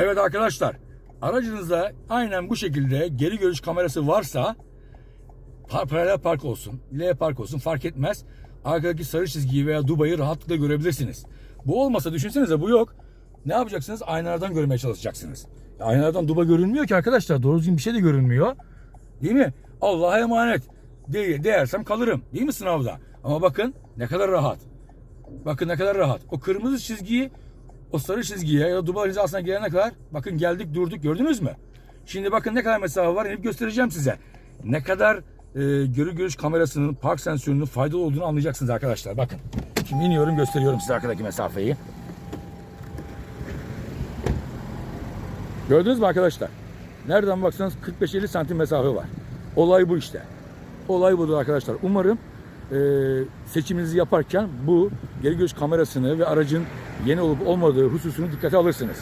Evet arkadaşlar, aracınızda aynen bu şekilde geri görüş kamerası varsa par- paralel park olsun, L park olsun fark etmez. Arkadaki sarı çizgiyi veya dubayı rahatlıkla görebilirsiniz. Bu olmasa düşünsenize bu yok. Ne yapacaksınız? Aynalardan görmeye çalışacaksınız. Aynalardan duba görünmüyor ki arkadaşlar. Doğru düzgün bir şey de görünmüyor. Değil mi? Allah'a emanet. De değersem kalırım. Değil mi sınavda? Ama bakın ne kadar rahat. Bakın ne kadar rahat. O kırmızı çizgiyi o sarı çizgiye ya da duvar hizasına gelene kadar bakın geldik durduk gördünüz mü? Şimdi bakın ne kadar mesafe var inip göstereceğim size. Ne kadar e, görü görüş kamerasının park sensörünün faydalı olduğunu anlayacaksınız arkadaşlar. Bakın. Şimdi iniyorum gösteriyorum size arkadaki mesafeyi. Gördünüz mü arkadaşlar? Nereden baksanız 45-50 santim mesafe var. Olay bu işte. Olay budur arkadaşlar. Umarım e, seçiminizi yaparken bu geri görüş kamerasını ve aracın yeni olup olmadığı hususunu dikkate alırsınız.